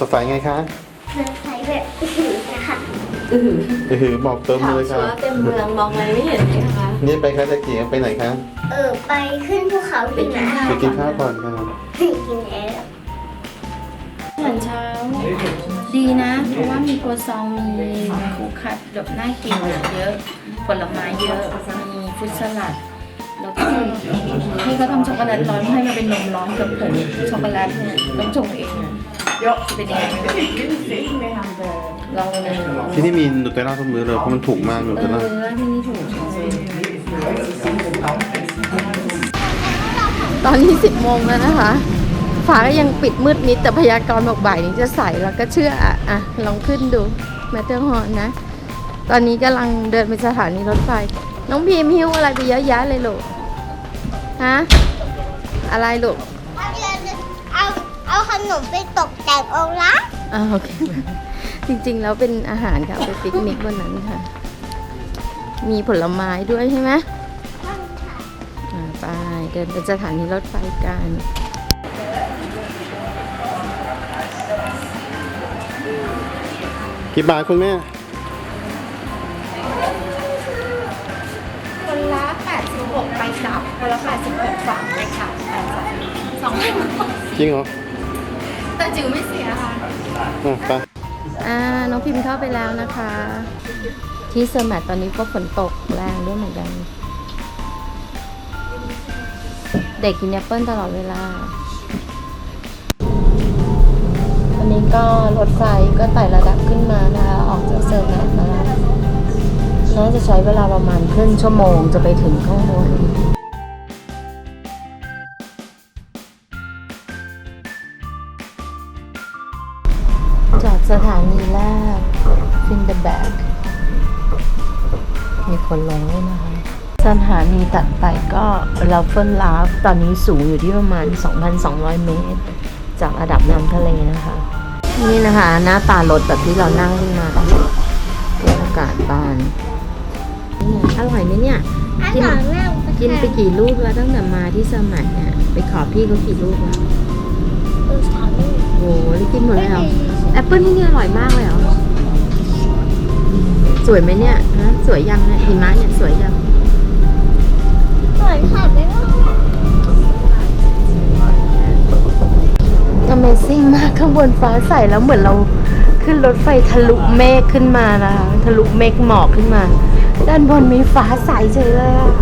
สดใสไงคะเดินสายแบบอื้อหือนะคะเออบอกเติมข่าวเลยชัค่ะวเต็มเมืองมองอะไรไม่เห็นเลยนะคะ นี่ไปคะตะเกียบไปไหนคะเออไปขึ้นภูเขาหิมะไปกินข้าวก่อนค่ะกินแล้วอาหารเช้า ดีนะ เพราะว่ามีโกซองมีคูคัดแบบน่ากินเยอะ ผลไม้เยอะ มีฟรุตสลัด แล้วก็พี่เขาทำช็อกโกแลตร้อนให้มันเป็นนมร้อนกับผงช็อกโกแลตเนี่ยต้องชงเอง นะเป็นยังไงไม่รู้ลองเลยที่นี่มีนูเทลล่าทุกมื้อเลยเพราะมันถูกมากนูเอเทลล่าอที่นี่ถูกตอนนี้สิบโมงแล้วนะคะ ฟ้าก็ยังปิดมืดมิด แต่พยากรณ์บอกบ่ายนี้จะใสแล้วก็เชื่ออะอะลองขึ้นดูแมตเตอร์ฮอร์นนะ ตอนนี้กำลังเดินไปสถานีรถไฟ น้องพีมหิ้วอะไรไปเยอะแยะเลยลูกฮะอะไรลูกเอา เอาขนมไปตกแต่งองค์ละอ่าโอเค จริงๆแล้วเป็นอาหารค่ะเอาไปปิกนิกวันนั้นค่ะ มีผลไม้ด้วยใช่ไหมอ่าไปเดินไปสถานีรถไฟกันกี่บาทคุณแม่ คนละ86ไปกลับคนละ86ฝั่งเลยค่ะสองจริงเหรอ แต่จิ๋วไม่เสียค่ะอะไปอ่าน้องพิมพ์เข้าไปแล้วนะคะ ที่เซอร์แมทตอนนี้ก็ฝนตกแรงด้วยเหมือนกัน เด็กกินแอปเปิลตลอดเวลา วันนี้ก็รถไฟก็ไต่ระดับขึ้นมานะคะ ออกจากเซอร์แมทนะคะน่าจะใช้เวลาประมาณครึ่งชั่วโมงจะไปถึงข้างบน ฟินเดแบกมีคนลงด้วยนะคะสถานีตัดไปก็ลาเฟิลลาฟตอนนี้สูงอยู่ที่ประมาณ 2,200 เมตร จากระดับน้ำทะเลนะคะ นี่นะคะ หน้าตารถแบบที่เรานั่งขึ้นมาบรรยากาศบ้านนี่อร่อยไหมเนี่ยอันกินหลังแม่กินไปกี่ลูกแล้วตั้งแต่มาที่สมัครเนี่ยไปขอพี่เขากี่ลูกแล้วเออสามลูกโอ้โหนี่กินหมดเลยเหรอแอปเปิลที่นี่อร่อยมากเลยเหรอส วยไหมเนี่ยฮะสวยยังเนี่ยหิมะเนี่ยสวยยังเหมือนขับไม่ได้ Amazing มากข้างบนฟ้าใสแล้วเหมือนเราขึ้นรถไฟทะลุเมฆขึ้นมานะคะทะลุเมฆหมอกขึ้นมา ด้านบนมีฟ้าใสเฉยเลยอะ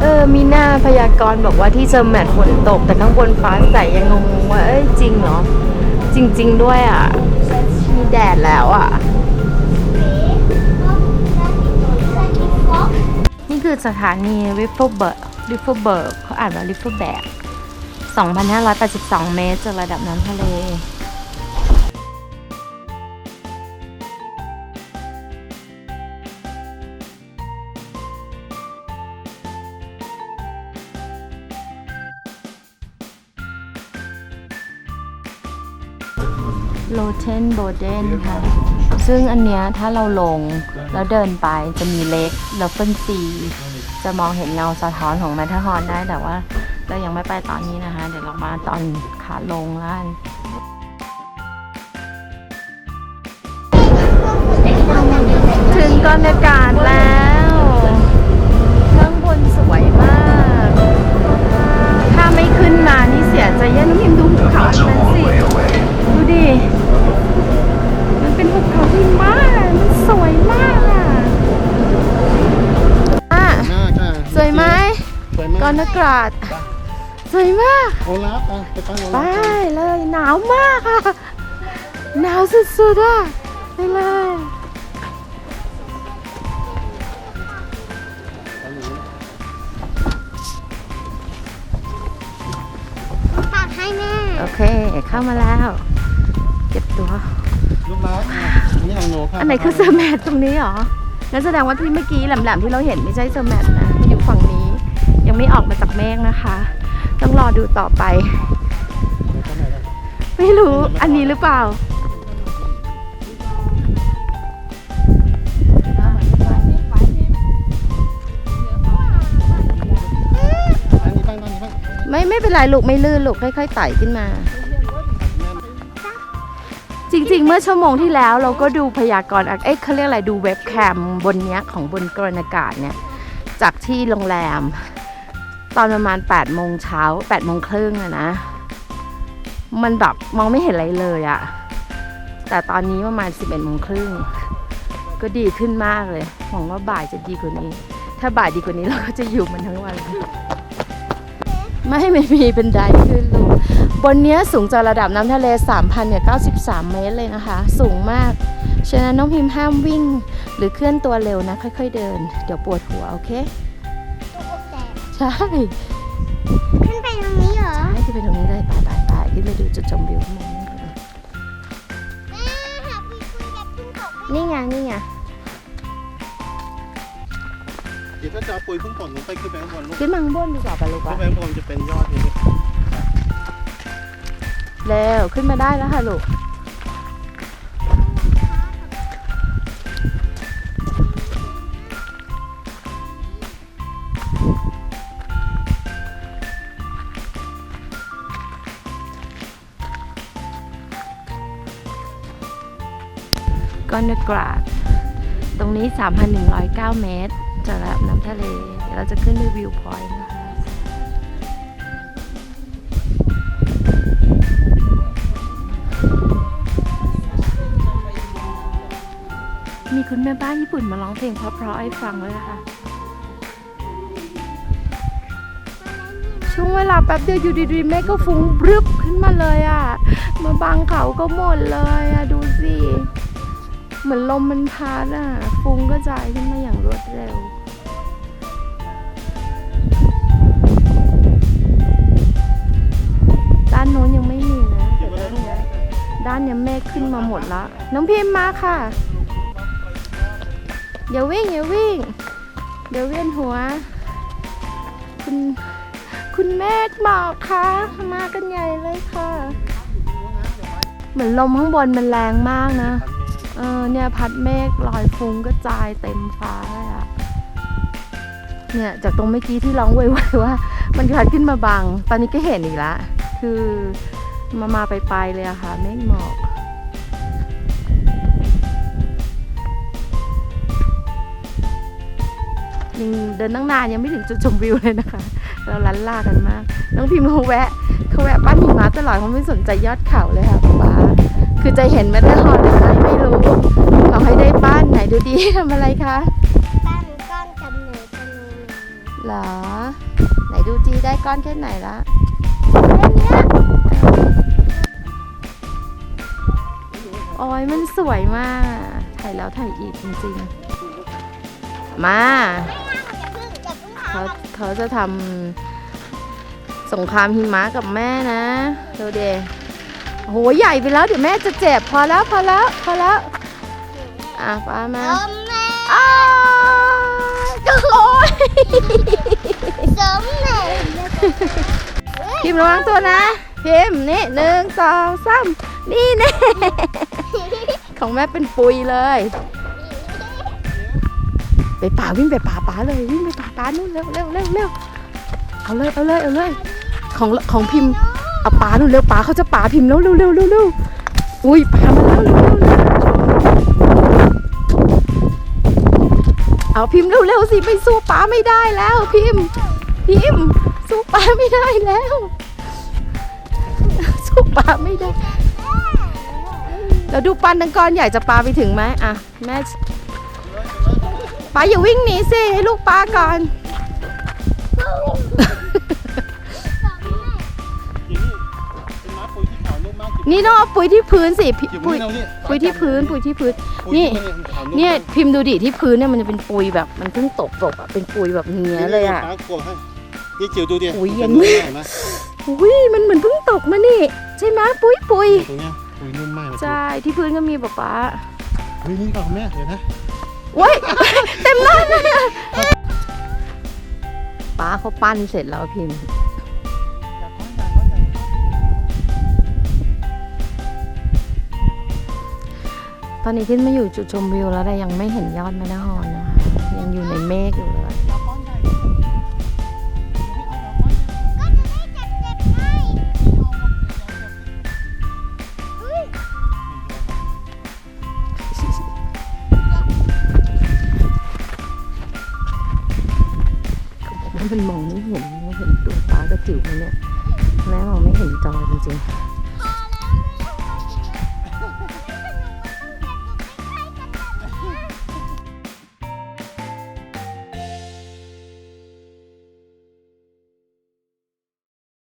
เออมีหน้าพยากรณ์บอกว่าที่เจอแมทฝนตก แต่ข้างบนฟ้าใสยังงงว่าเอ้ยจริงเหรอจริง ๆ ด้วยอะมีแดดแล้วอะ นี่คือสถานี Riffelberg Riffelberg เขาอ่านว่า Riffelberg 2,582 เมตรจากระดับน้ำทะเลโลเทนโบเดนค่ะ ซึ่งอันเนี้ยถ้าเราลงแล้วเดินไปจะมีเล็กเลฟเฟิลซี จะมองเห็นเงาสะท้อนของแมทเทอร์ฮอร์นได้แต่ว่าเรายังไม่ไปตอนนี้นะคะ เดี๋ยวเรามาตอนขาลงแล้ว วยมากก้อนอากาศสวยมากโอลาฟอะไปตั้งโอไปลาฟเลยหนาวมากอะหนาวสุดๆอะไปเลยปากให้แม่โอเค เข้ามาแล้วเก็บตัว ลูกรักอะนี่ของหนูค่ะอันไหนคือเซอร์แมทตรงนี้เหรองั้นแสดงว่าที่เมื่อกี้แหลมๆที่เราเห็นไม่ใช่เซอร์แมทนะมันอยู่ฝั่งนี้ ยังไม่ออกมาจากเมฆนะคะ ต้องรอดูต่อไป ไม่รู้อันนี้หรือเปล่าไม่ไม่เป็นไรลูกไม่ลื่นลูกค่อยๆไต่ขึ้นมา จริงๆ เมื่อชั่วโมงที่แล้วเราก็ดูพยากรณ์เอ๊ะเขาเรียกอะไรดูเว็บแคมบนเนี้ยของบนกรณอากาศเนี่ยจากที่โรงแรม ตอนประมาณ8โมงเช้า8โมงครึ่งอะนะ มันแบบมองไม่เห็นอะไรเลยอะแต่ตอนนี้ประมาณ 11โมงครึ่งก็ดีขึ้นมากเลยหวังว่าบ่ายจะดีกว่านี้ ถ้าบ่ายดีกว่านี้เราก็จะอยู่มันทั้งวัน ไม่ไม่มีบันไดขึ้นลูกบนเนี้ยสูงจากระดับน้ำทะเล 3,000เนี่ย93 เมตรเลยนะคะ สูงมาก ฉะนั้นน้องพิมพ์ห้ามวิ่ง หรือเคลื่อนตัวเร็วนะ ค่อย ๆ เดิน เดี๋ยวปวดหัว โอเค ใช่ขึ้นไปตรงนี้เหรอ ใช่ที่ไปตรงนี้เลยไปไปไปขึ้นไปดูจุดชมวิวข้างบนนั่นเลยแม่หาคุยคุยกับขึ้นเขาไปนี่ไงนี่ไงเดี๋ยวถ้าจะเอาปุ๋ยพึ่งป่นลงไปขึ้นไปข้างบนลูกขึ้นมาข้างบนดีกว่าปะลูกขึ้นอะไปข้างบนจะเป็นยอดนี้เร็วขึ้นมาได้แล้วค่ะลูก ก้อนเนกราดตรงนี้ 3,109 เมตรจากระดับน้ำทะเลเดี๋ยวเราจะขึ้นไปวิวพอยต์นะคะมีคุณแม่บ้านญี่ปุ่นมาร้องเพลงเพราะๆให้ฟังเลยนะคะช่วงเวลาแป๊บเดียวอยู่ดีๆแม่ก็ฟุ้งบรึบขึ้นมาเลยอะ่ะ มาบังเขาก็หมดเลยอะ่ะ ดูสิ เหมือนลมมันพัดอะฟุ้งก็จายขึ้นมาอย่างรวดเร็ว ด้านโน้นยังไม่มีนะแต่ด้านเนี้ยด้านเนี้ยเมฆขึ้นมาหมดละ น้องพิมพ์มาค่ะ อย่าวิ่งอย่าวิ่ง เดี๋ยวเวียนหัว คุณคุณเมฆบอกค่ะมากันใหญ่เลยค่ะ เหมือนลมข้างบนมันแรงมากนะ เออเนี่ยพัดเมฆลอยฟุ้งกระจายเต็มฟ้าเลยอะเนี่ยจากตรงเมื่อกี้ที่ร้องไว้ๆว่า มันพัดขึ้นมาบัง ตอนนี้ก็เห็นอีกละ คือมามาไปไปเลยอะค่ะเมฆหมอกยังเดินตั้งนานยังไม่ถึงจุดชมวิวเลยนะคะ เราลันลากันมาก น้องพิมพ์เขาแวะเขาแวะบ้านหิมะตลอดเขาไม่สนใจยอดเขาเลยค่ะป๊าคือจะเห็นแม่ได้ฮอนหรืออะ ไรไม่รู้เอาให้ได้บ้านไหนดูดีทำอะไรคะบ้านก้อนกำเนิดจะมีเหรอ ไหนดูจีได้ก้อนแค่ไหนละแค่เนี้ยโอ้ยมันสวยมากถ่ายแล้วถ่ายอีกจริงๆ มาอย่าเพิ่งอย่าเพิ่งหาเขาเขาจะทำสงครามหิมะกับแม่นะดูเด โอ้โหใหญ่ไปแล้วเดี๋ยวแม่จะเจ็บพอแล้วพอแล้วพอแล้วอะป้ามาเสริมแม่อ้าวโอ้ยเสริมแม่พิมพ์ระวังตัวนะพิมพ์นี่หนึ่งสองสามนี่แน่ของแม่เป็นปุยเลย ไปป่าวิ่งไปป่าป่าเลยวิ่งไปป่าป่านู่นเร็วเร็วเร็วเร็วเอาเลยเอาเลยเอาเลยของของพิมพ์ เอาป่านู่นเร็วป่าเขาจะป่าพิมพ์แล้วเร็วเร็วเร็วอุ้ยป่ามาแล้วเร็วเร็วเอาพิมพ์เร็วเร็วสิไปสู้ป่าไม่ได้แล้วพิมพ์ พิมพ์ สู้ป่าไม่ได้แล้ว สู้ป่าไม่ได้แล้วดูปันดังกรใหญ่จะปลาไปถึงไหมอะแม่ปลาอย่าวิ่งหนีสิให้ลูกปลาก่อน นุ่มมากนี่ต้องเอาปุ๋ยที่พื้นสิพิอยู่ปุ๋ยนี่เรานี่ปุ๋ยที่พื้น ปุ๋ยที่พื้น ปุ๋ยนี่ ที่ขาวมเนี่ยพิมพ์ดูดิที่พื้นเนี่ยมันจะเป็นปุ๋ยแบบมันเพิ่งตกตกอะเป็นปุ๋ยแบบเนี้ยเลยอะป้ากลัวให้นี่จิ๋วดูดิอุ๊ยมัเย็นนุ่มากเห็นไหมอุ้ยมันเหมือนเพิ่งตกมานี่ใช่ไหมปุ๋ยปุ๋ยตรงเนี้ยปุ๋ยนุ่มมากเลยใช่ที่พื้นก็มีป๊าป๊าเฮ้ยนี่เปล่าแม่เดี๋ยวนะโว้ยเต็มหน้าเลยอะป้าเขาปั้นเสร็จแล้วพิมพ์ ตอนนี้ขึ้นมาอยู่จุดชมวิวแล้วแต่ยังไม่เห็นยอดแม่นาฮอนนะคะยังอยู่ในเมฆอยู่เลยมันมองไม่เห็นไม่เห็นตัวตากระจิ๋วเนี่ยแม่มองไม่เห็นจอจริงๆ